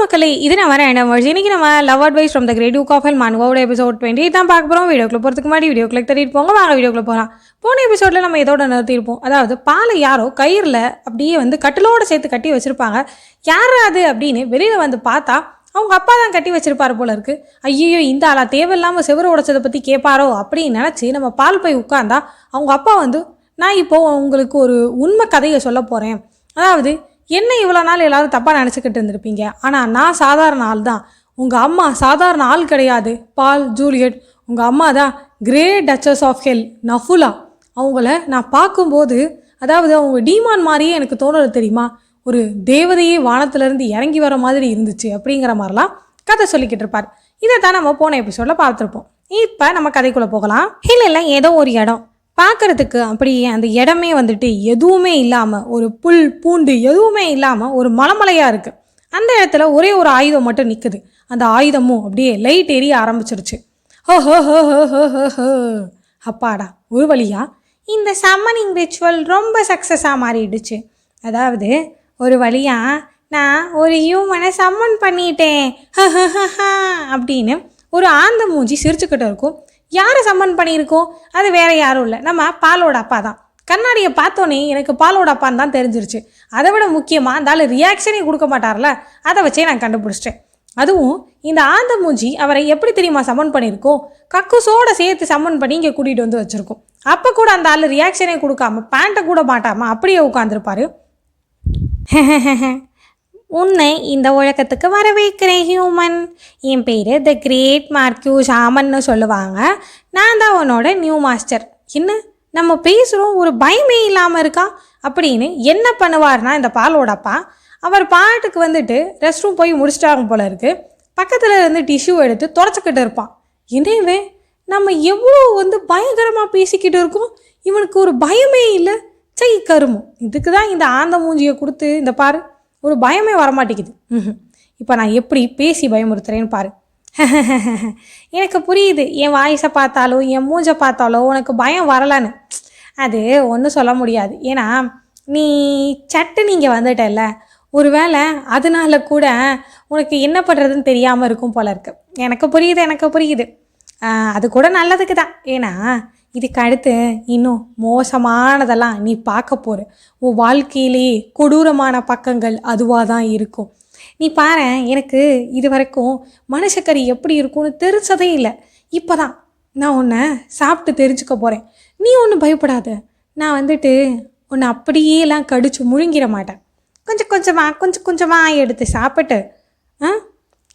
மக்களே இது நான் வரேன். நம்ம இன்னைக்கு நம்ம love advice from the great you of hell மனுவோட எபிசோட் டுவெண்ட்டி தான் பார்க்க போகிறோம் வீடியோக்குள்ள போகிறதுக்கு முன்னாடி வீடியோக்குள்ள தட்டிட்டு போங்க. வாங்க வீடியோக்குள்ள போகலாம் போன எபிசோடில் நம்ம இதோட நிறுத்தியிருப்போம். அதாவது பாலை யாரோ கயிறில் அப்படியே வந்து கட்டிலோட சேர்த்து கட்டி வச்சுருப்பாங்க. யார் அது அப்படின்னு வெளியில் வந்து பார்த்தா அவங்க அப்பா தான் கட்டி வச்சிருப்பாரு போல இருக்கு. ஐயோ இந்த ஆளா தேவையில்லாமல் செவரு உடைச்சதை பற்றி கேட்பாரோ அப்படின்னு நினச்சி நம்ம பால் போய் உட்காந்தா அவங்க அப்பா வந்து நான் இப்போ உங்களுக்கு ஒரு உண்மை கதையை சொல்ல போகிறேன் அதாவது என்ன இவ்வளோ நாள் எல்லாரும் தப்பாக நினச்சிக்கிட்டு இருந்திருப்பீங்க? ஆனால் நான் சாதாரண ஆள் தான். உங்கள் அம்மா சாதாரண ஆள் கிடையாது. பால் ஜூலியட் உங்கள் அம்மா தான் great duchess of hell Nafula. அவங்கள நான் பார்க்கும்போது அதாவது அவங்க டீமான் மாதிரியே எனக்கு தோணுறது தெரியுமா? ஒரு தேவதையே வானத்திலேருந்து இறங்கி வர மாதிரி இருந்துச்சு அப்படிங்கிற மாதிரிலாம் கதை சொல்லிக்கிட்டு இருப்பார். இதை தான் நம்ம போன எபிசோடில் பார்த்துருப்போம். இப்போ நம்ம கதைக்குள்ளே போகலாம். இல்லை ஏதோ ஒரு இடம். பார்க்கறதுக்கு அப்படியே அந்த இடமே வந்துட்டு எதுவுமே இல்லாமல் ஒரு புல் பூண்டு எதுவுமே இல்லாமல் ஒரு மலமலையாக இருக்குது அந்த இடத்துல ஒரே ஒரு ஆயுதம் மட்டும் நிற்குது அந்த ஆயுதமும் அப்படியே லைட் எரிய ஆரம்பிச்சிருச்சு. ஹோ ஹோ ஹோ ஹோ ஹோ ஹோ ஹோ. அப்பாடா ஒரு வழியா இந்த சம்மனிங் ரிச்சுவல் ரொம்ப சக்ஸஸாக மாறிடுச்சு. அதாவது ஒரு வழியா நான் ஒரு ஹியூமனை சம்மன் பண்ணிட்டேன். அப்படின்னு ஒரு ஆந்த மூஞ்சி சிரிச்சுக்கிட்டு இருக்கும். யாரை சம்மன் பண்ணியிருக்கோம்? அது வேற யாரும் இல்லை. நம்ம பாலோட அப்பா தான். கண்ணாடியை பார்த்தோன்னே எனக்கு பாலோட அப்பான்னு தான் தெரிஞ்சிருச்சு. அதை விட முக்கியமாக அந்த ஆள் ரியாக்ஷனே கொடுக்க மாட்டார்ல? அதை வச்சே நான் கண்டுபிடிச்சிட்டேன். அதுவும் இந்த ஆந்த மூஞ்சி அவரை எப்படி தெரியுமா சம்மன் பண்ணியிருக்கோம்? கக்குசோட சேர்த்து சம்மன் பண்ணி இங்கே கூட்டிகிட்டு வந்து வச்சுருக்கோம். அப்போ கூட அந்த ஆள் ரியாக்ஷனே கொடுக்காம பேண்ட்டை கூட மாட்டாமல் அப்படியே உட்காந்துருப்பாரு உன்னை இந்த உலகத்துக்கு வரவேற்கிறேன் ஹியூமன் என் பேர் த கிரேட் மார்க்யூஸ் ஆமன்னு சொல்லுவாங்க. நான் தான் உன்னோட நியூ மாஸ்டர் என்ன? நம்ம பேசுகிறோம் ஒரு பயமே இல்லாமல் இருக்கா? அப்படின்னு என்ன பண்ணுவார்னா இந்த பாலோட அப்பா அவர் பாட்டுக்கு வந்துட்டு ரெஸ்ட் ரூம் போய் முடிச்சிட்டாங்க போல இருக்கு. பக்கத்தில் இருந்து டிஷ்யூ எடுத்து தொடச்சிக்கிட்டு இருப்பான். என்னவே நம்ம எவ்வளோ வந்து பயங்கரமாக பேசிக்கிட்டு இருக்கோம். இவனுக்கு ஒரு பயமே இல்லை. சை கருமம். இதுக்கு தான் இந்த ஆந்த மூஞ்சியை கொடுத்து இந்த பாரு ஒரு பயமே வரமாட்டேங்குது. இப்போ நான் எப்படி பேசி பயமுறுத்துறேன்னு பாரு. எனக்கு புரியுது. என் வாய்ஸை பார்த்தாலோ என் மூஞ்சை பார்த்தாலோ உனக்கு பயம் வரலன்னு. அது ஒன்றும் சொல்ல முடியாது. ஏன்னா நீ சட்டு நீங்கள் வந்துட்டல்ல. ஒருவேளை அதனால கூட உனக்கு என்ன பண்ணுறதுன்னு தெரியாமல் இருக்கும் போல இருக்கு. எனக்கு புரியுது எனக்கு புரியுது. அது கூட நல்லதுக்கு தான். ஏன்னா இதுக்கு அடுத்து இன்னும் மோசமானதெல்லாம் நீ பார்க்க போகிற உன் வாழ்க்கையிலேயே கொடூரமான பக்கங்கள் அதுவாக தான் இருக்கும். நீ பாரு எனக்கு இது வரைக்கும் மனுஷக்கறி எப்படி இருக்கும்னு தெரிஞ்சதே இல்லை. இப்போ தான் நான் உன்னை சாப்பிட்டு தெரிஞ்சுக்க போகிறேன் நீ ஒன்றும் பயப்படாத. நான் வந்துட்டு உன்னை அப்படியேலாம் கடிச்சு முழுங்கிட மாட்டேன். கொஞ்சம் கொஞ்சமாக கொஞ்சம் கொஞ்சமாக எடுத்து சாப்பிட்டு ஆ?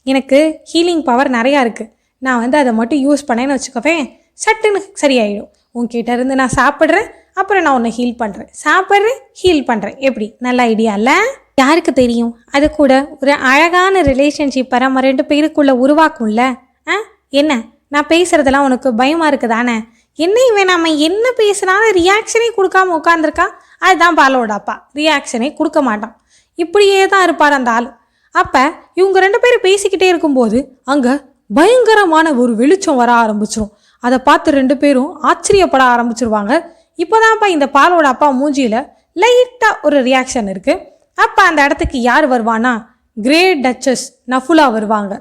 எனக்கு ஹீலிங் பவர் நிறையா இருக்குது நான் வந்து அதை மட்டும் யூஸ் பண்ணேன்னு வச்சுக்கவேன். சட்டுன்னு சரியாயிடும். உங்ககிட்ட இருந்து நான் சாப்பிட்றேன் அப்புறம் நான் உன்னை ஹீல் பண்ணுறேன் சாப்பிட்றேன் ஹீல் பண்ணுறேன் எப்படி? நல்ல ஐடியா இல்லை யாருக்கு தெரியும்? அது கூட ஒரு அழகான ரிலேஷன்ஷிப்பை நம்ம ரெண்டு பேருக்குள்ளே உருவாக்கும்ல? ஆ? என்ன? நான் பேசுகிறதெல்லாம் உனக்கு பயமாக இருக்குதானே? என்ன இவன் நம்ம என்ன பேசுனாலும் ரியாக்ஷனே கொடுக்காம உட்காந்துருக்கா அதுதான் பாலோட அப்பா. ரியாக்ஷனே கொடுக்க மாட்டான். இப்படியே தான் இருப்பார் அந்த ஆள். அப்போ இவங்க ரெண்டு பேரும் பேசிக்கிட்டே இருக்கும்போது அங்கே பயங்கரமான ஒரு வெளிச்சம் வர ஆரம்பிச்சிடும் அதை பார்த்து ரெண்டு பேரும் ஆச்சரியப்பட ஆரம்பிச்சிருவாங்க. இப்போதான்ப்பா இந்த பாலோட அப்பா மூஞ்சியில் லைட்டாக ஒரு ரியாக்ஷன் இருக்குது அப்போ அந்த இடத்துக்கு யார் வருவானா கிரேட் டச்சஸ் நஃபுலா வருவாங்க.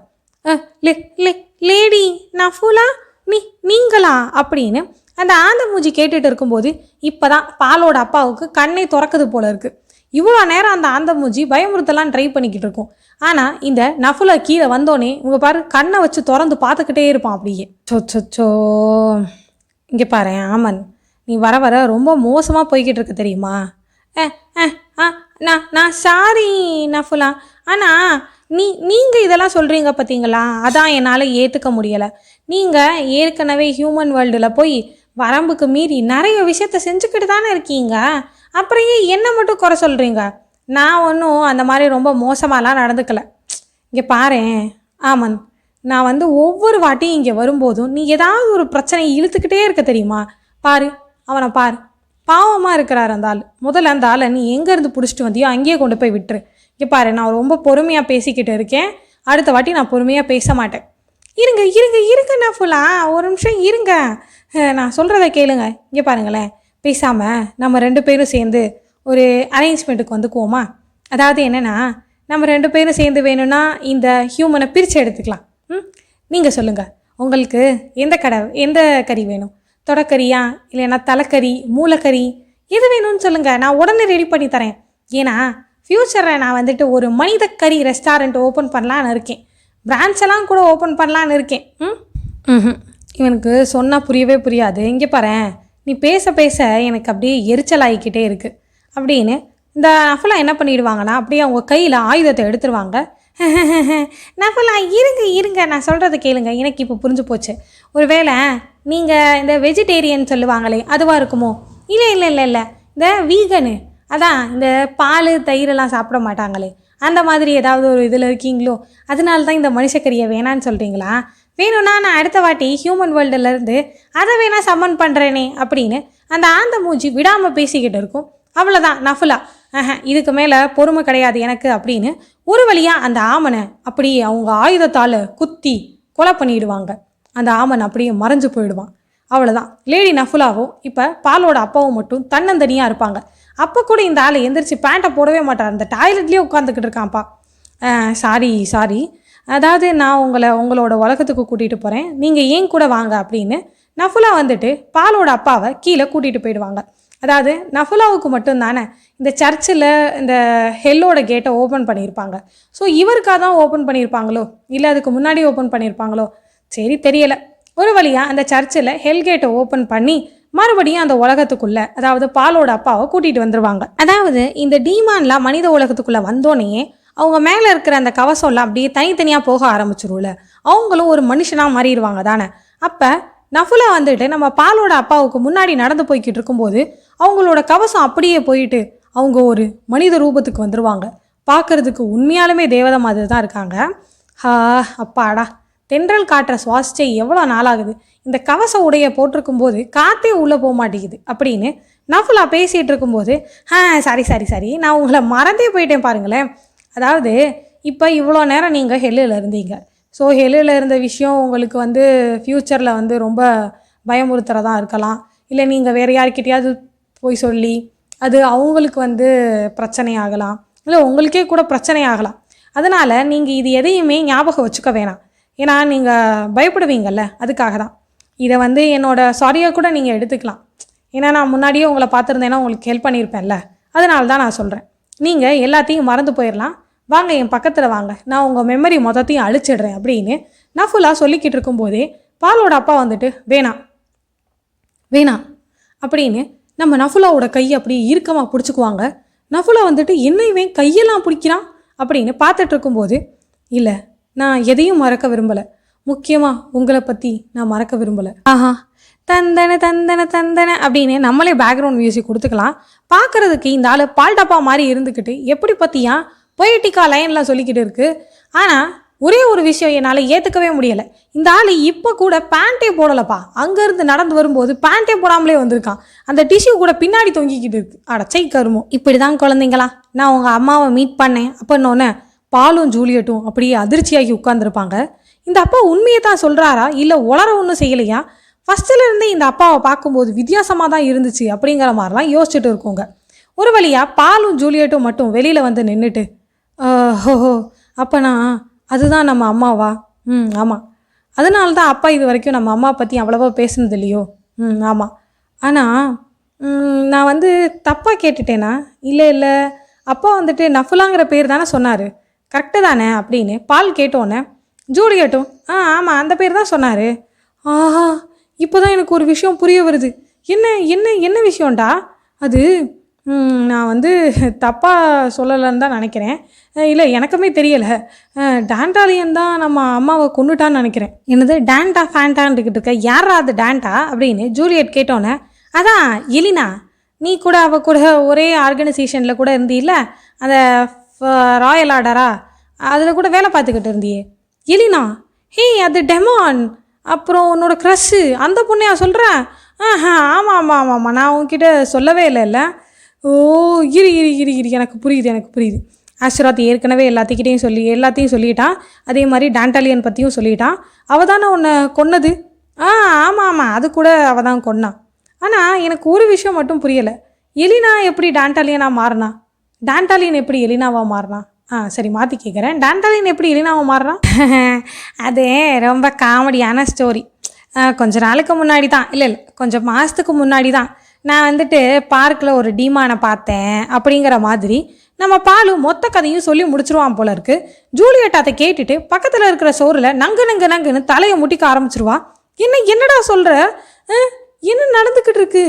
லே லே லேடி நஃபுலா? நீ நீங்களா? அப்படின்னு அந்த ஆந்த மூஞ்சி கேட்டுட்டு இருக்கும்போது இப்போதான் பாலோட அப்பாவுக்கு கண்ணை திறக்குது போல இருக்குது இவ்வளோ நேரம் அந்த ஆந்தமூஞ்சி பயமுறுத்தலாம் ட்ரை பண்ணிக்கிட்டு இருக்கும். ஆனால் இந்த நஃபுலா கீழே வந்தோடனே உங்கள் பாரு கண்ணை வச்சு திறந்து பார்த்துக்கிட்டே இருப்பான் அப்படியே. சொச்சோ இங்கே பாரு ஆமன். நீ வர வர ரொம்ப மோசமாக போய்கிட்டு இருக்கு தெரியுமா? ஏ ஆ நான் நான் சாரி நஃபுலா. ஆனால் நீ நீங்கள் இதெல்லாம் சொல்கிறீங்க பார்த்தீங்களா அதான் என்னால் ஏற்றுக்க முடியலை. நீங்கள் ஏற்கனவே ஹியூமன் வேர்ல்டில் போய் வரம்புக்கு மீறி நிறைய விஷயத்த செஞ்சுக்கிட்டு தானே இருக்கீங்க? அப்புறம் ஏன் என்ன மட்டும் குறை சொல்கிறீங்க நான் ஒன்றும் அந்த மாதிரி ரொம்ப மோசமாலாம் நடந்துக்கல. இங்கே பாரு. ஆமன் நான் வந்து ஒவ்வொரு வாட்டியும் இங்கே வரும்போதும் நீ ஏதாவது ஒரு பிரச்சனையை இழுத்துக்கிட்டே இருக்க தெரியுமா? பாரு. அவனை பாரு. பாவமாக இருக்கிறார் அந்த ஆள். முதல்ல அந்த ஆளை நீ எங்கேருந்து பிடிச்சிட்டு வந்தியோ அங்கேயே கொண்டு போய் விட்டுரு. இங்கே பாரு நான் ரொம்ப பொறுமையாக பேசிக்கிட்டு இருக்கேன். அடுத்த வாட்டி நான் பொறுமையாக பேச மாட்டேன். இருங்க இருங்க இருங்கண்ணா ஃபுல்லாக ஒரு நிமிஷம் இருங்க. நான் சொல்கிறத கேளுங்க. இங்கே பாருங்களேன். பேசாமல் நம்ம ரெண்டு பேரும் சேர்ந்து ஒரு அரேஞ்ச்மெண்ட்டுக்கு வந்துக்குவோமா? அதாவது என்னென்னா நம்ம ரெண்டு பேரும் சேர்ந்து வேணும்னா இந்த ஹியூமனை பிரித்து எடுத்துக்கலாம். ம்? நீங்கள் சொல்லுங்கள் உங்களுக்கு எந்த கடை எந்த கறி வேணும்? தொடக்கறியா இல்லைன்னா தலைக்கறி மூளைக்கறி எது வேணும்னு சொல்லுங்கள் நான் உடனே ரெடி பண்ணி தரேன். ஏன்னா ஃப்யூச்சரில் நான் வந்துட்டு ஒரு மனித கறி ரெஸ்டாரண்ட் ஓப்பன் பண்ணலான்னு இருக்கேன். பிரான்ச் எல்லாம் கூட ஓப்பன் பண்ணலான்னு இருக்கேன். ம்? ம்ஹும். இவனுக்கு சொன்னால் புரியவே புரியாது. இங்கே பாரேன். நீ பேச பேச எனக்கு அப்படியே எரிச்சல் ஆகிக்கிட்டே இருக்குது அப்படின்னு இந்த நஃபலா என்ன பண்ணிடுவாங்கன்னா அப்படியே அவங்க கையில் ஆயுதத்தை எடுத்துருவாங்க. நஃபலா இருங்க இருங்க நான் சொல்கிறத கேளுங்க. எனக்கு இப்போ புரிஞ்சு போச்சு. ஒருவேளை நீங்கள் இந்த வெஜிடேரியன் சொல்லுவாங்களே அதுவாக இருக்குமோ? இல்லை இல்லை இல்லை இல்லை. இந்த வீகனு அதான் இந்த பால் தயிரெல்லாம் சாப்பிட மாட்டாங்களே. அந்த மாதிரி ஏதாவது ஒரு இதில் இருக்கீங்களோ? அதனால தான் இந்த மனுஷக்கறியை வேணான்னு சொல்கிறீங்களா வேணும்னா நான் அடுத்த வாட்டி ஹியூமன் வேர்ல்டுலேருந்து அதை வேணால் சம்மன் பண்ணுறேனே அப்படின்னு அந்த ஆந்த மூஞ்சி விடாமல் பேசிக்கிட்டு இருக்கும். அவ்வளோதான் நஃபுலா. ஆஹா இதுக்கு மேலே பொறுமை கிடையாது எனக்கு அப்படின்னு ஒரு வழியாக அந்த ஆமனை அப்படியே அவங்க ஆயுதத்தால் குத்தி கொலை பண்ணிடுவாங்க. அந்த ஆமன் அப்படியே மறைஞ்சு போயிடுவான். அவ்வளோதான் லேடி நஃபுலாவும் இப்போ பாலோட அப்பாவும் மட்டும் தன்னந்தனியாக இருப்பாங்க. அப்போ கூட இந்த ஆள் எந்திரிச்சு பேண்ட்டை போடவே மாட்டார் அந்த டாய்லெட்லேயே உட்காந்துக்கிட்டு இருக்கான்ப்பா. சாரி சாரி அதாவது நான் உங்களை உங்களோட உலகத்துக்கு கூட்டிகிட்டு போகிறேன் நீங்கள் ஏன் கூட வாங்க அப்படின்னு நஃபுலா வந்துட்டு பாலோட அப்பாவை கீழே கூட்டிகிட்டு போயிடுவாங்க. அதாவது நஃபுலாவுக்கு மட்டும் தானே இந்த சர்ச்சில் இந்த ஹெல்லோட கேட்டை ஓப்பன் பண்ணியிருப்பாங்க. ஸோ இவருக்காக தான் ஓப்பன் பண்ணியிருப்பாங்களோ? இல்லை அதுக்கு முன்னாடி ஓப்பன் பண்ணியிருப்பாங்களோ? சரி தெரியலை. ஒரு வழியாக அந்த சர்ச்சில் ஹெல் கேட்டை ஓப்பன் பண்ணி மறுபடியும் அந்த உலகத்துக்குள்ள அதாவது பாலோட அப்பாவை கூட்டிகிட்டு வந்துடுவாங்க அதாவது இந்த டீமான்லாம் மனித உலகத்துக்குள்ளே வந்தோடனே அவங்க மேலே இருக்கிற அந்த கவசம்லாம் அப்படியே தனித்தனியாக போக ஆரம்பிச்சிரும்ல. அவங்களும் ஒரு மனுஷனாக மாறிடுவாங்க தானே. அப்போ நஃபுலா வந்துட்டு நம்ம பாலோட அப்பாவுக்கு முன்னாடி நடந்து போய்கிட்டு இருக்கும்போது அவங்களோட கவசம் அப்படியே போயிட்டு அவங்க ஒரு மனித ரூபத்துக்கு வந்துடுவாங்க பார்க்கறதுக்கு உண்மையாலுமே தேவதை மாதிரி தான் இருக்காங்க. ஹா அப்பாடா. தென்றல் காற்றை சுவாசிச்சே எவ்வளோ நாளாகுது. இந்த கவச உடைய போட்டிருக்கும் போது காற்றே உள்ளே போக மாட்டேங்குது அப்படின்னு நஃபுலா பேசிகிட்டு இருக்கும்போது ஆ சாரி சாரி சாரி. நான் உங்களை மறந்தே போயிட்டேன் பாருங்களேன். அதாவது இப்போ இவ்வளோ நேரம் நீங்கள் ஹெல்லில் இருந்தீங்க. ஸோ ஹெல்லில் இருந்த விஷயம் உங்களுக்கு வந்து ஃப்யூச்சரில் வந்து ரொம்ப பயமுறுத்துகிறதா இருக்கலாம். இல்லை நீங்கள் வேறு யார்கிட்டயாவது போய் சொல்லி அது அவங்களுக்கு வந்து பிரச்சனை ஆகலாம். இல்லை உங்களுக்கே கூட பிரச்சனை ஆகலாம். அதனால் நீங்கள் இது எதையுமே ஞாபகம் வச்சுக்க வேணாம். ஏன்னா நீங்கள் பயப்படுவீங்கள்ல அதுக்காக தான். இதை வந்து என்னோடய சாரியாக கூட நீங்கள் எடுத்துக்கலாம். ஏன்னா நான் முன்னாடியே உங்களை பார்த்துருந்தேன்னா உங்களுக்கு ஹெல்ப் பண்ணியிருப்பேன்ல. அதனால தான் நான் சொல்கிறேன் நீங்கள் எல்லாத்தையும் மறந்து போயிடலாம். வாங்க என் பக்கத்தில் வாங்க. நான் உங்கள் மெமரி மொத்தத்தையும் அழிச்சிடுறேன் அப்படின்னு நஃபுல்லா சொல்லிக்கிட்டு இருக்கும்போதே பாலோட அப்பா வந்துட்டு வேணாம் வேணாம் அப்படின்னு நம்ம நஃபுலாவோட கையை அப்படியே இறுக்கமாக பிடிச்சிக்குவாங்க. நஃபுலா வந்துட்டு என்ன இவன் கையெல்லாம் பிடிக்கிறான்? அப்படின்னு பார்த்துட்டு இருக்கும்போது இல்லை நான் எதையும் மறக்க விரும்பலை. முக்கியமாக உங்களை பற்றி நான் மறக்க விரும்பலை. ஆஹா தந்தன தந்தன தந்தன அப்படின்னு நம்மளே பேக்ரவுண்ட் மியூசிக் கொடுத்துக்கலாம். பார்க்கறதுக்கு இந்த ஆள் பால் டப்பா மாதிரி இருந்துக்கிட்டு எப்படி பற்றியா பொயட்டிக்கா லைன்லாம் சொல்லிக்கிட்டு இருக்குது ஆனால் ஒரே ஒரு விஷயம் என்னால் ஏற்றுக்கவே முடியலை. இந்த ஆள் இப்போ கூட பேண்ட்டே போடலப்பா. அங்கேருந்து நடந்து வரும்போது பேண்ட்டே போடாமலே வந்திருக்கான். அந்த டிஷ்யூ கூட பின்னாடி தொங்கிக்கிட்டு இருக்கு. அடச்சை சை கருமோ. இப்படி தான் குழந்தைங்களா? நான் உங்கள் அம்மாவை மீட் பண்ணேன். அப்படின்னோடனே பாலும் ஜூலியட்டும் அப்படியே அதிர்ச்சியாகி உட்காந்துருப்பாங்க இந்த அப்பா உண்மையை தான் சொல்கிறாரா இல்லை உளர ஒன்றும் செய்யலையா? ஃபஸ்ட்டில் இருந்தே இந்த அப்பாவை பார்க்கும்போது வித்தியாசமாக தான் இருந்துச்சு அப்படிங்கிற மாதிரிலாம் யோசிச்சுட்டு இருக்கோங்க. ஒரு வழியாக பாலும் ஜூலியட்டும் மட்டும் வெளியில் வந்து நின்றுட்டு ஹோஹோ அப்போனா அதுதான் நம்ம அம்மாவா? ம் ஆமாம் அதனால தான் அப்பா இது வரைக்கும் நம்ம அம்மா பற்றி அவ்வளோவா பேசுனது இல்லையோ? ம் ஆமாம் ஆனால் நான் வந்து தப்பாக கேட்டுட்டேனா? இல்லை இல்லை. அப்பா வந்துட்டு நஃபுலாங்கிற பேர் தானே சொன்னார். கரெக்டு தானே? அப்படின்னு பால் கேட்டோன்னே ஜூலியட்டும் ஆ ஆமாம் அந்த பேர் தான் சொன்னார். ஆஹா இப்போ தான் எனக்கு ஒரு விஷயம் புரிய வருது. என்ன என்ன என்ன விஷயம்டா? அது நான் வந்து தப்பாக சொல்லலைன்னு தான் நினைக்கிறேன். இல்லை எனக்குமே தெரியலை. டேண்டாலியன் தான் நம்ம அம்மாவை கொண்டுட்டான்னு நினைக்கிறேன். என்னது டேண்டா ஃபேண்டான்ட்டுக்கிட்டு இருக்க. யாரா அது டேண்டா அப்படின்னு ஜூலியட் கேட்டோன்னே அதான் எலினா நீ கூட அவ கூட ஒரே ஆர்கனைசேஷனில் கூட இருந்தீல்ல அந்த ராயல் ஆர்டரா? அதில் கூட வேலை பார்த்துக்கிட்டு இருந்தியே. எலினா ஹே அது டெமான். அப்புறம் உன்னோட க்ரஷ்ஷு அந்த பொண்ணையா சொல்கிறேன் ஆஹா ஆமாம் ஆமாம் ஆமாம் ஆமாம் நான் உன்கிட்ட சொல்லவே இல்லைல்ல. ஓ இரு இரு இரு இரு. எனக்கு புரியுது எனக்கு புரியுது. ஆஷிராத் ஏற்கனவே எல்லாத்துக்கிட்டையும் சொல்லி எல்லாத்தையும் சொல்லிட்டான் அதே மாதிரி டான்டாலியன் பற்றியும் சொல்லிட்டான் அவள் தானே உன்னை கொன்னது? ஆ ஆமாம் ஆமாம் அது கூட அவள் தான் கொன்னான் ஆனால் எனக்கு ஒரு விஷயம் மட்டும் புரியலை. எலினா எப்படி டான்டாலியனாக மாறினா? டான்டாலியன் எப்படி எலினாவாக மாறினா? ஆ சரி மாற்றி கேட்குறேன் டான்டாலியன் எப்படி இலினாவை மாறுறான் அது ரொம்ப காமெடியான ஸ்டோரி கொஞ்ச நாளுக்கு முன்னாடி தான் இல்லை இல்லை கொஞ்சம் மாதத்துக்கு முன்னாடி தான் நான் வந்துட்டு பார்க்கில் ஒரு டீமானை பார்த்தேன் அப்படிங்கிற மாதிரி நம்ம பாலு மொத்த கதையும் சொல்லி முடிச்சிருவான் போல இருக்கு. ஜூலியட் அதை கேட்டுட்டு பக்கத்தில் இருக்கிற சோறில் நங்கு நங்கு நங்குன்னு தலையை முட்டிக்க ஆரம்பிச்சிருவான். என்ன என்னடா சொல்கிற என்ன நடந்துக்கிட்டு இருக்கு?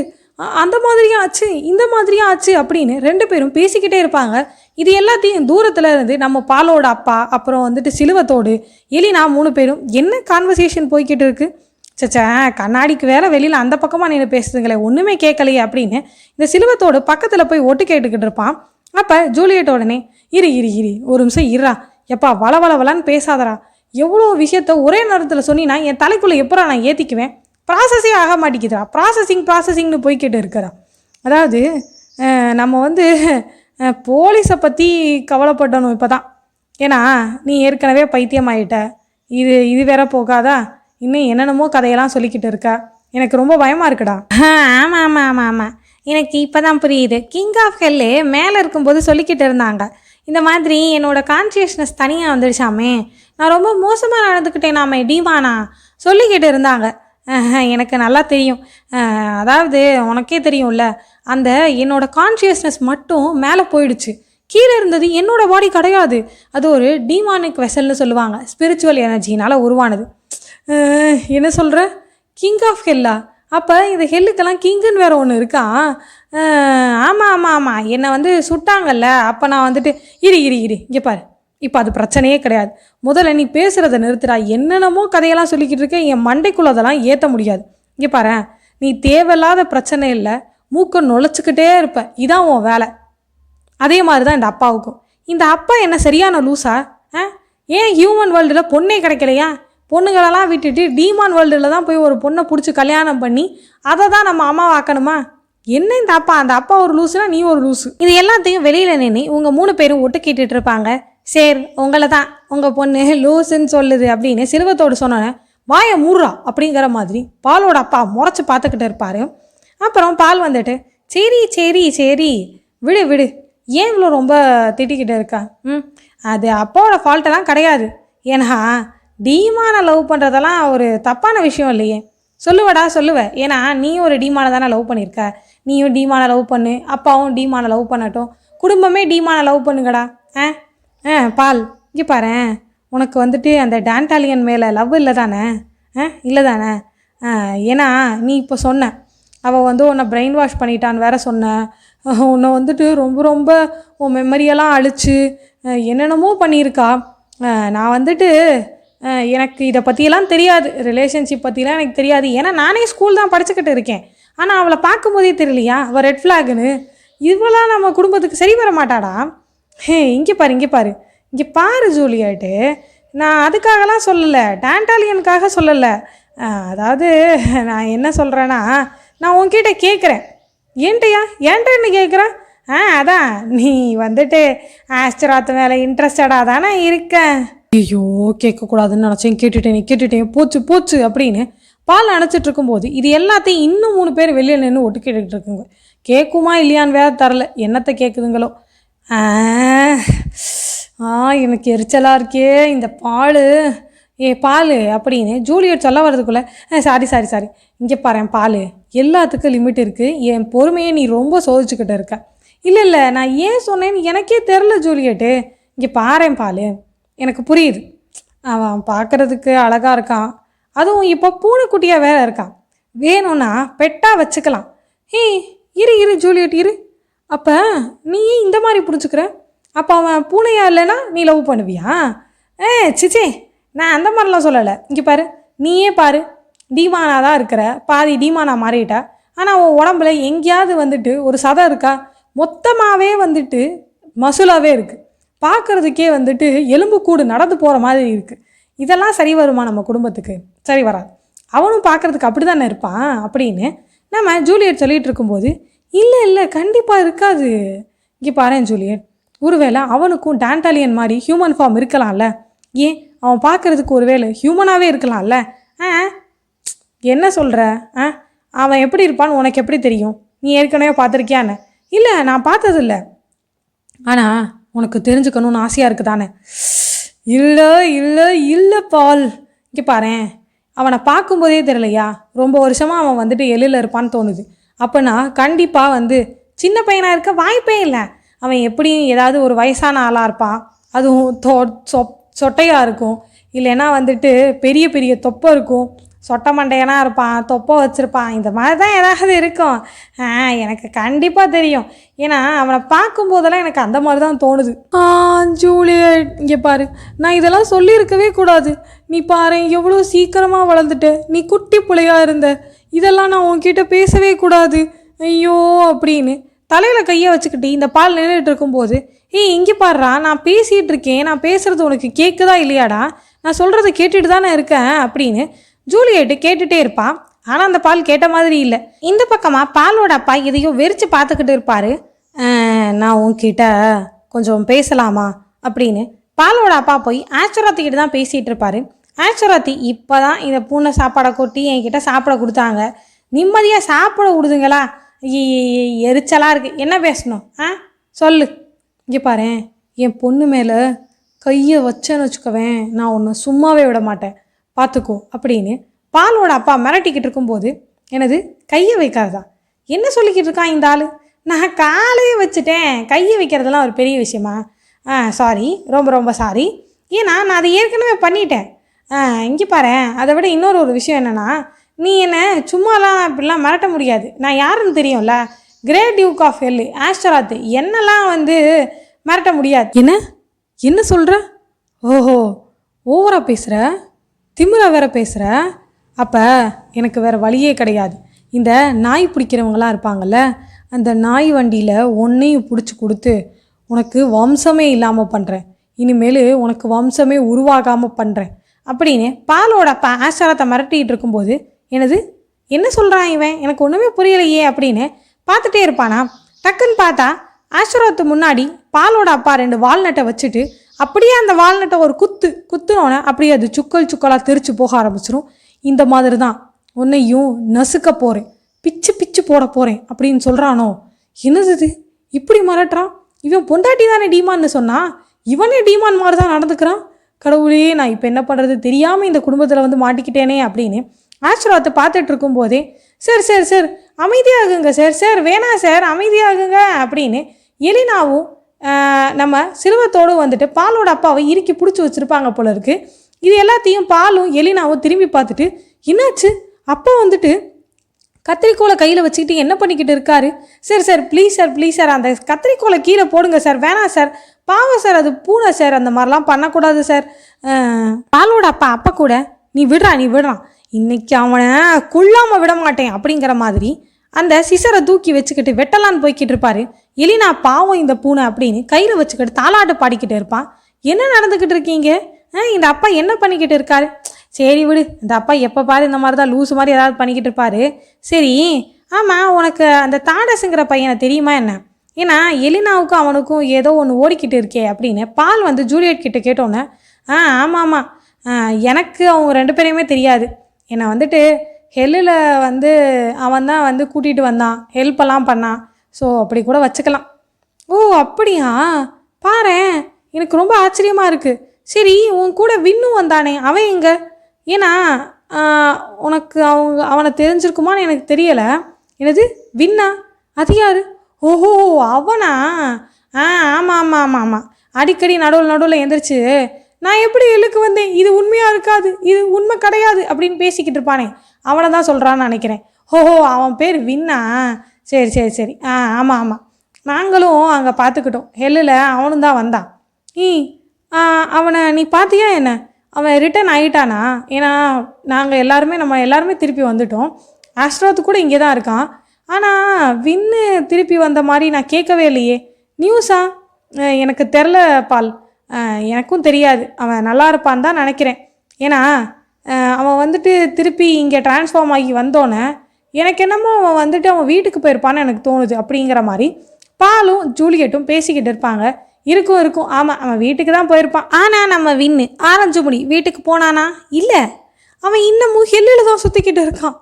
அந்த மாதிரியும் ஆச்சு இந்த மாதிரியும் ஆச்சு அப்படின்னு ரெண்டு பேரும் பேசிக்கிட்டே இருப்பாங்க. இது எல்லாத்தையும் தூரத்தில் இருந்து நம்ம பாலோட அப்பா அப்புறம் வந்துட்டு சிலுவத்தோடு எலினா மூணு பேரும் என்ன கான்வர்சேஷன் போய்கிட்டு இருக்கு? சச்சா கண்ணாடிக்கு வேற வெளியில் அந்த பக்கமாக நின்று பேசுதுங்களே ஒன்றுமே கேட்கலையே அப்படின்னு இந்த சிலுவத்தோடு பக்கத்தில் போய் ஒட்டு கேட்டுக்கிட்டு இருப்பான். அப்போ ஜூலியட் உடனே இரு இரு இரு ஒரு நிமிஷம் இருடா. எப்பா வள வள வளன்னு பேசாதடா. எவ்வளோ விஷயத்த ஒரே நேரத்தில் சொன்னினா என் தலைக்குள்ளே எப்படா நான் ஏற்றிக்குவேன் ப்ராசஸே ஆக மாட்டேங்குதுரா ப்ராசஸிங் ப்ராசஸிங்னு போய்கிட்டு இருக்கிறா. அதாவது நம்ம வந்து போலீஸை பற்றி கவலைப்படணும் இப்போ தான் ஏன்னா நீ ஏற்கனவே பைத்தியமாயிட்ட. இது இது வேற போகாதா? இன்னும் என்னென்னமோ கதையெல்லாம் சொல்லிக்கிட்டு இருக்கா? எனக்கு ரொம்ப பயமாக இருக்குடா. ஆமாம் ஆமாம் ஆமாம் ஆமாம் எனக்கு இப்போ தான் புரியுது கிங் ஆஃப் ஹெல்லு மேலே இருக்கும்போது சொல்லிக்கிட்டு இருந்தாங்க. இந்த மாதிரி என்னோடய கான்சியஸ்னஸ் தனியாக வந்துடுச்சாமே நான் ரொம்ப மோசமாக நடந்துக்கிட்டேன் நாம டீமானா. சொல்லிக்கிட்டு இருந்தாங்க. எனக்கு நல்லா தெரியும். அதாவது உனக்கே தெரியும்ல அந்த என்னோட கான்சியஸ்னஸ் மட்டும் மேலே போயிடுச்சு. கீழே இருந்தது என்னோட பாடி கிடையாது. அது ஒரு டீமானிக் வெசல்னு சொல்லுவாங்க. ஸ்பிரிச்சுவல் எனர்ஜினால் உருவானது. என்ன சொல்கிற கிங் ஆஃப் ஹெல்லா அப்போ இந்த ஹெல்லுக்கெல்லாம் கிங்குன்னு வேறு ஒன்று இருக்கா? ஆமாம் ஆமாம் ஆமாம் என்னை வந்து சுட்டாங்கல்ல. அப்போ நான் வந்துட்டு இரு இரு இரு. இங்கே பாரு. இப்போ அது பிரச்சனையே கிடையாது. முதல்ல நீ பேசுகிறத நிறுத்துடா. என்னென்னமோ கதையெல்லாம் சொல்லிக்கிட்டு இருக்க. என் மண்டைக்குள்ள அதெல்லாம் ஏற்ற முடியாது. இங்கே பாரு. நீ தேவையில்லாத பிரச்சனை இல்லை. மூக்கை நுழைச்சிக்கிட்டே இருப்ப. இதான் உன் வேலை. அதே மாதிரி தான் இந்த அப்பாவுக்கும். இந்த அப்பா என்ன சரியான லூசா? ஆ ஏன் ஹியூமன் வேர்ல்டில் பொண்ணே கிடைக்கலையா? பொண்ணுங்களெல்லாம் விட்டுட்டு டீமான் வேர்ல்டில் தான் போய் ஒரு பொண்ணை பிடிச்சி கல்யாணம் பண்ணி அதை தான் நம்ம அம்மாவாக்கணுமா? என்ன இந்த அப்பா? அந்த அப்பா ஒரு லூசுனா நீ ஒரு லூசு இது எல்லாத்தையும் வெளியில் நின்று உங்கள் மூணு பேரும் ஒட்டு கேட்டுட்டு இருப்பாங்க. சரி உங்களை தான் உங்கள் பொண்ணு லூசுன்னு சொல்லுது அப்படின்னு சிறுவத்தோடு சொன்னோன்னே வாயை மூடுறா அப்படிங்கிற மாதிரி பாலோட அப்பா முறைச்சி பார்த்துக்கிட்டு இருப்பார். அப்புறம் பால் வந்துட்டு சரி சரி சரி விடு விடு. ஏன் இவ்வளோ ரொம்ப திட்டிக்கிட்டு இருக்கா? ம் அது அப்பாவோட ஃபால்ட்டெல்லாம் கிடையாது. ஏன்னா டீமான லவ் பண்ணுறதெல்லாம் ஒரு தப்பான விஷயம் இல்லையே. சொல்லுவடா சொல்லுவ. ஏன்னா நீ ஒரு டீமான தானே லவ் பண்ணியிருக்க நீயும் டீமான லவ் பண்ணு. அப்பாவும் டீமான லவ் பண்ணட்டும். குடும்பமே டீமான லவ் பண்ணுங்கடா. ஆ? ஆ பால். இங்கே பாரேன் உனக்கு வந்துட்டு அந்த டான்டாலியன் மேலே லவ் இல்லை தானே ஆ இல்லை தானே ஏன்னா நீ இப்போ சொன்ன. அவள் வந்து உன்னை பிரெயின் வாஷ் பண்ணிட்டான்னு வேற சொன்ன. உன்னை வந்துட்டு ரொம்ப ரொம்ப உன் மெமரியெல்லாம் அழிச்சு என்னென்னமோ பண்ணியிருக்கா. நான் வந்துட்டு எனக்கு இதை பற்றியெல்லாம் தெரியாது. ரிலேஷன்ஷிப் பற்றிலாம் எனக்கு தெரியாது. ஏன்னா நானே ஸ்கூல் தான் படிச்சுக்கிட்டு இருக்கேன். ஆனால் அவளை பார்க்கும்போதே தெரியலையா? அவள் ரெட் ஃப்ளாகுன்னு இவளாம் நம்ம குடும்பத்துக்கு சரி வர மாட்டாடா. ஹே இங்கே பாரு இங்கே பாரு. இங்கே பாரு ஜூலியாட்டு. நான் அதுக்காகலாம் சொல்லலை. டான்டாலியனுக்காக சொல்லலை. அதாவது நான் என்ன சொல்கிறேன்னா நான் உன்கிட்ட கேட்குறேன் ஏன்ட்டையா ஏன்ட்டன்னு கேட்குறேன் ஆ அதான் நீ வந்துட்டு ஆஸ்டராத்து மேலே இன்ட்ரெஸ்டடாக தானே இருக்கேன் ஐயோ கேட்கக்கூடாதுன்னு நினச்சேன். கேட்டுட்டேன் கேட்டுட்டேன். போச்சு போச்சு அப்படின்னு பால் அணைச்சிட்டு இருக்கும்போது இது எல்லாத்தையும் இன்னும் மூணு பேர் வெளியில் நின்று ஒட்டு கேட்டுக்கிட்டு இருக்குங்க. கேட்குமா இல்லையான்னு வேற தரல. என்னத்தை கேட்குதுங்களோ ஆ ஆ எனக்கு எரிச்சலாக இருக்கே. இந்த பால் ஏ பால் அப்படின்னு ஜூலியட் சொல்ல வர்றதுக்குள்ளே சாரி சாரி சாரி இங்கே பாரு பால். எல்லாத்துக்கும் லிமிட் இருக்குது என் பொறுமையை நீ ரொம்ப சோதிச்சுக்கிட்டு இருக்க. இல்லை இல்லை நான் ஏன் சொன்னேன்னு எனக்கே தெரில ஜூலியட்டு. இங்கே பாரு பால். எனக்கு புரியுது. அவன் பார்க்குறதுக்கு அழகாக இருக்கான். அதுவும் இப்போ பூனைக்குட்டியாக வேற இருக்கான். வேணும்னா பெட்டாக வச்சுக்கலாம். ஹே இரு இரு ஜூலியட் இரு. அப்போ நீ ஏன் இந்த மாதிரி புரிஞ்சுக்கிற? அப்போ அவன் பூனையா இல்லைன்னா நீ லவ் பண்ணுவியா? ஏ சிச்சே நான் அந்த மாதிரிலாம் சொல்லலை. இங்கே பாரு நீயே பாரு. டீமானா தான் இருக்கிற. பாதி டீமானா மாறிட்டா. ஆனால் உன் உடம்புல எங்கேயாவது வந்துட்டு ஒரு சதை இருக்கா? மொத்தமாகவே வந்துட்டு மசூலாகவே இருக்குது பார்க்குறதுக்கே வந்துட்டு எலும்பு கூடு நடந்து போகிற மாதிரி இருக்குது இதெல்லாம் சரி வருமா நம்ம குடும்பத்துக்கு? சரி வராது. அவனும் பார்க்குறதுக்கு அப்படி தானே இருப்பான் அப்படின்னு நம்ம ஜூலியட் சொல்லிகிட்டு இருக்கும்போது இல்லை இல்லை கண்டிப்பாக இருக்காது. இங்கே பாருன் ஜூலியட் ஒருவேளை அவனுக்கும் டான்டாலியன் மாதிரி ஹியூமன் ஃபார்ம் இருக்கலாம்ல. ஏன்? அவன் பார்க்குறதுக்கு ஒருவேளை ஹியூமனாகவே இருக்கலாம்ல. ஆ? என்ன சொல்கிற ஆ? அவன் எப்படி இருப்பான்னு உனக்கு எப்படி தெரியும்? நீ ஏற்கனவே பார்த்துருக்கியான்னு? இல்லை நான் பார்த்ததில்ல. ஆனால் உனக்கு தெரிஞ்சுக்கணும்னு ஆசையாக இருக்குது தானே இல்லை இல்லை இல்லை பால். இங்கே பாரு அவனை பார்க்கும்போதே தெரியலையா? ரொம்ப வருஷமாக அவன் வந்துட்டு எழில் இருப்பான்னு தோணுது. அப்போனா கண்டிப்பாக வந்து சின்ன பையனாக இருக்க வாய்ப்பே இல்லை. அவன் எப்படியும் ஏதாவது ஒரு வயசான ஆளாக இருப்பான் அதுவும் தொ சொப் சொட்டையாக இருக்கும். இல்லைன்னா வந்துட்டு பெரிய பெரிய தொப்பை இருக்கும். சொட்டை மண்டையனாக இருப்பான் தொப்பை வச்சுருப்பான். இந்த மாதிரி தான் ஏதாவது இருக்கும். ஆ எனக்கு கண்டிப்பாக தெரியும். ஏன்னா அவனை பார்க்கும்போதெல்லாம் எனக்கு அந்த மாதிரி தான் தோணுது. ஆ ஜூலியட் இங்கே பாரு. நான் இதெல்லாம் சொல்லியிருக்கவே கூடாது. நீ பாரு எவ்வளோ சீக்கிரமாக வளர்ந்துட்ட. நீ குட்டி பிள்ளையா இருந்த. இதெல்லாம் நான் உன்கிட்ட பேசவே கூடாது. ஐயோ அப்படின்னு தலையில் கையை வச்சுக்கிட்டு இந்த பால் நின்றுட்டு இருக்கும்போது ஏய் இங்கே பாடுறா நான் பேசிகிட்டு இருக்கேன். நான் பேசுகிறது உனக்கு கேட்குதா இல்லையாடா? நான் சொல்கிறத கேட்டுட்டு தானே இருக்கேன் அப்படின்னு ஜூலியட்டு கேட்டுட்டே இருப்பான் ஆனால் அந்த பால் கேட்ட மாதிரி இல்லை. இந்த பக்கமாக பாலோட அப்பா எதையோ வெறிச்சு பார்த்துக்கிட்டு இருப்பார். நான் உன்கிட்ட கொஞ்சம் பேசலாமா? அப்படின்னு பாலோட அப்பா போய் ஆச்சுராத்திக்கிட்ட தான் பேசிகிட்டு இருப்பாரு. ஆச்சுராத்தி இப்போ தான் இந்த பூனை சாப்பாடை கொட்டி என்கிட்ட சாப்பிட கொடுத்தாங்க. நிம்மதியாக சாப்பிட விடுதுங்களா? ஐய, எரிச்சலாக இருக்குது என்ன பேசணும்? ஆ சொல்லு. இங்கே பாரு என் பொண்ணு மேலே கையை வச்சேன்னு வச்சுக்கவேன். நான் உன்னை சும்மாவே விட மாட்டேன். பார்த்துக்கோ அப்படின்னு பாலோட அப்பா மிரட்டிக்கிட்டு இருக்கும்போது எனது கையை வைக்காததா? என்ன சொல்லிக்கிட்டு இருக்கான் இந்த ஆள்? நான் காலையே வச்சுட்டேன். கையை வைக்கிறதெல்லாம் ஒரு பெரிய விஷயமா? ஆ சாரி ரொம்ப ரொம்ப சாரி ஏன்னா நான் அதை ஏற்கனவே பண்ணிட்டேன். ஆ இங்கே பாரு. அதை விட இன்னொரு ஒரு விஷயம் என்னென்னா நீ என்ன சும்மாலாம் இப்படிலாம் மிரட்ட முடியாது. நான் யாருன்னு தெரியும்ல? Great duke of hell Astaroth என்னெல்லாம் வந்து மிரட்ட முடியாது. என்ன? என்ன சொல்கிற ஓஹோ ஓவராக பேசுகிற திமிரா வேற பேசுகிற அப்போ எனக்கு வேறு வழியே கிடையாது. இந்த நாய் பிடிக்கிறவங்களாம் இருப்பாங்கல்ல அந்த நாய் வண்டியில் ஒன்றையும் பிடிச்சி கொடுத்து உனக்கு வம்சமே இல்லாமல் பண்ணுறேன் இனிமேல் உனக்கு வம்சமே உருவாகாமல் பண்ணுறேன் அப்படின்னு பாலோட அப்பா ஆசாரத்தை மிரட்டிகிட்டு இருக்கும்போது எனது என்ன சொல்கிறான் இவன்? எனக்கு ஒன்றுமே புரியலையே அப்படின்னு பார்த்துட்டே இருப்பானா? டக்குன்னு பார்த்தா ஆசீர்வாதத்து முன்னாடி பாலோட அப்பா ரெண்டு வால்நட்டை வச்சுட்டு அப்படியே அந்த வால்நட்டை ஒரு குத்து குத்துனோடனே அப்படியே அது சுக்கல் சுக்கலாக தெரிச்சு போக ஆரம்பிச்சிடும் இந்த மாதிரி தான் உன்னையும் நசுக்க போகிறேன் பிச்சு பிச்சு போட போகிறேன் அப்படின்னு சொல்கிறானோ என்னது இது? இப்படி மிரட்டுறான்? இவன் பொண்டாட்டி தானே டீமான்னு சொன்னால் இவனே டீமான் மாதிரி தான் நடந்துக்கிறான்? கடவுளே நான் இப்போ என்ன பண்ணுறது தெரியாமல் இந்த குடும்பத்தில் வந்து மாட்டிக்கிட்டேனே அப்படின்னு ஆசீர்வாதத்தை பார்த்துட்டு இருக்கும்போதே சார் சார் சார் அமைதியாகுங்க சார் சார் வேணாம் சார் அமைதியாகுங்க அப்படின்னு எலினாவும் நம்ம சிலுவத்தோடு வந்துட்டு பாலோட அப்பாவை இறுக்கி பிடிச்சி வச்சுருப்பாங்க போல இருக்கு. இது எல்லாத்தையும் பாலும் எலினாவும் திரும்பி பார்த்துட்டு என்னாச்சு? அப்பா வந்துட்டு கத்திரிக்கோலை கையில் வச்சுக்கிட்டு என்ன பண்ணிக்கிட்டு இருக்காரு? Sir sir please sir please sir அந்த கத்திரிக்கோலை கீழே போடுங்க சார் வேணாம் சார் பாவம் சார் அது பூனை சார் அந்த மாதிரிலாம் பண்ணக்கூடாது சார் பாலோட அப்பா அப்பா கூட நீ விடுறா நீ விடுறான். இன்னைக்கு அவனை கொல்லாமல் விட மாட்டேன். அப்படிங்கிற மாதிரி அந்த சிசரை தூக்கி வச்சுக்கிட்டு வெட்டலான்னு போய்கிட்டு இருப்பாரு. எலினா பாவம் இந்த பூனை அப்படின்னு கையில் வச்சுக்கிட்டு தாளாட்டு பாடிக்கிட்டு இருப்பான் என்ன நடந்துக்கிட்டு இருக்கீங்க? ஆ, இந்த அப்பா என்ன பண்ணிக்கிட்டு இருக்காரு? சரி விடு இந்த அப்பா எப்போ பாரு இந்த மாதிரி தான் லூஸ் மாதிரி ஏதாவது பண்ணிக்கிட்டு இருப்பாரு. சரி ஆமாம் உனக்கு அந்த தாடஸுங்கிற பையனை தெரியுமா என்ன? ஏன்னா எலினாவுக்கும் அவனுக்கும் ஏதோ ஒன்று ஓடிக்கிட்டு இருக்கே அப்படின்னு பால் வந்து ஜூலியட் கிட்ட கேட்டோன்னே ஆ ஆமாம் ஆமாம் எனக்கு அவங்க ரெண்டு பேரையுமே தெரியாது. என்னை வந்துட்டு ஹெல்லில் வந்து அவன் தான் வந்து கூட்டிகிட்டு வந்தான். ஹெல்ப்பெல்லாம் பண்ணான். ஸோ அப்படி கூட வச்சுக்கலாம். ஓ அப்படியா? பாரு எனக்கு ரொம்ப ஆச்சரியமாக இருக்குது சரி உன் கூட வின்னும் வந்தானே. அவன் எங்கே? ஏன்னா உனக்கு அவங்க அவனை தெரிஞ்சிருக்குமான்னு எனக்கு தெரியலை. என்னது? வின்னா? அது யார்? ஓஹோ அவனா? ஆ ஆமாம் ஆமாம் ஆமாம் ஆமாம் அடிக்கடி நடுவில் நடுவில் எந்திரிச்சு நான் எப்படி இழுக்கு வந்தேன்? இது உண்மையாக இருக்காது. இது உண்மை கிடையாது அப்படின்னு பேசிக்கிட்டு இருப்பானே. அவனை தான் சொல்கிறான்னு நினைக்கிறேன். ஓஹோ அவன் பேர் வின்னா சரி சரி சரி. ஆ ஆமாம் ஆமாம் நாங்களும் அங்கே பார்த்துக்கிட்டோம். ஹெல்லில் அவனும் தான் வந்தான். ஈ அவனை நீ பார்த்தியா என்ன? அவன் ரிட்டர்ன் ஆகிட்டானா ஏன்னா நாங்கள் எல்லாருமே நம்ம எல்லாருமே திருப்பி வந்துட்டோம். ஆஸ்ட்ரோத்து கூட இங்கே தான் இருக்கான். ஆனால் வின்னு திருப்பி வந்த மாதிரி நான் கேட்கவே இல்லையே. நியூஸா எனக்கு தெரில பால். எனக்கும் தெரியாது. அவன் நல்லா இருப்பான்னு தான் நினைக்கிறேன். ஏன்னா அவன் வந்துட்டு திருப்பி இங்கே ட்ரான்ஸ்ஃபார்ம் ஆகி வந்தோன்னே எனக்கு என்னமோ அவன் வந்துட்டு அவன் வீட்டுக்கு போயிருப்பான்னு எனக்கு தோணுது அப்படிங்கிற மாதிரி பாலும் ஜூலியட்டும் பேசிக்கிட்டு இருப்பாங்க. இருக்கும் இருக்கும். ஆமாம் அவன் வீட்டுக்கு தான் போயிருப்பான். ஆனால் நம்ம வின்னு ஆரஞ்சு முடி வீட்டுக்கு போனானா? இல்லை. அவன் இன்னமும் ஹெல்லில் தான் சுற்றிக்கிட்டு இருக்கான்.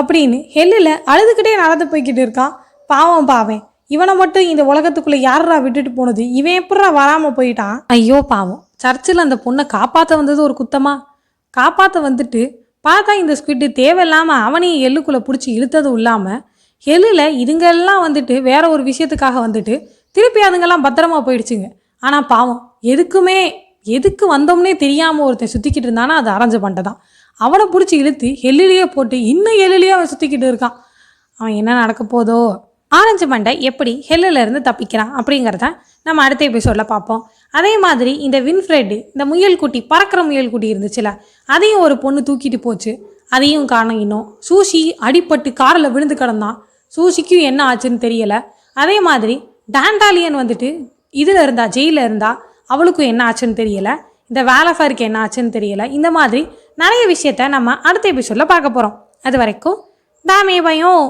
அப்படின்னு ஹெல்லில் அழுதுகிட்டே நடந்து போய்கிட்டு இருக்கான். பாவம் பாவேன் இவனை மட்டும் இந்த உலகத்துக்குள்ளே யாரா விட்டுட்டு போனது? இவன் எப்படா வராமல் போயிட்டான்? ஐயோ பாவம். சர்ச்சில் அந்த பொண்ணை காப்பாற்ற வந்தது ஒரு குத்தமா? காப்பாற்ற வந்துட்டு பார்த்தா இந்த ஸ்குவிட்டு தேவையில்லாமல் அவனையும் எள்ளுக்குள்ளே பிடிச்சி இழுத்ததும் இல்லாமல் எள்ளில் இதுங்கெல்லாம் வந்துட்டு வேற ஒரு விஷயத்துக்காக வந்துட்டு திருப்பி அதுங்கெல்லாம் பத்திரமா போயிடுச்சுங்க. ஆனால் பாவம். எதுக்குமே எதுக்கு வந்தோம்னே தெரியாமல் ஒருத்தன் சுற்றிக்கிட்டு இருந்தானா? அது அரைஞ்ச பண்ணிட்டு தான். அவனை பிடிச்சி இழுத்து எள்ளிலேயே போட்டு இன்னும் எள்ளிலேயே அவன் சுற்றிக்கிட்டு இருக்கான். அவன் என்ன நடக்க போதோ ஆரஞ்சு மண்டை எப்படி ஹெல்லில் இருந்து தப்பிக்கிறான் அப்படிங்கிறத நம்ம அடுத்த எபிசோடில் பார்ப்போம். அதே மாதிரி இந்த வின்ஃப்ரெட் இந்த முயல் குட்டி பறக்கிற முயல் குட்டி இருந்துச்சுல அதையும் ஒரு பொண்ணு தூக்கிட்டு போச்சு. அதையும் காரணம் இன்னும். சூஷி அடிப்பட்டு காரில் விழுந்து கிடந்தான். சூஷிக்கும் என்ன ஆச்சுன்னு தெரியலை. அதே மாதிரி டாண்டாலியன் வந்துட்டு இதில் இருந்தா ஜெயிலில் இருந்தா அவளுக்கும் என்ன ஆச்சுன்னு தெரியலை. இந்த வேலஃபருக்கு என்ன ஆச்சுன்னு தெரியல. இந்த மாதிரி நிறைய விஷயத்த நம்ம அடுத்த எபிசோடில் பார்க்க போகிறோம் அது வரைக்கும் தாமே பயம்!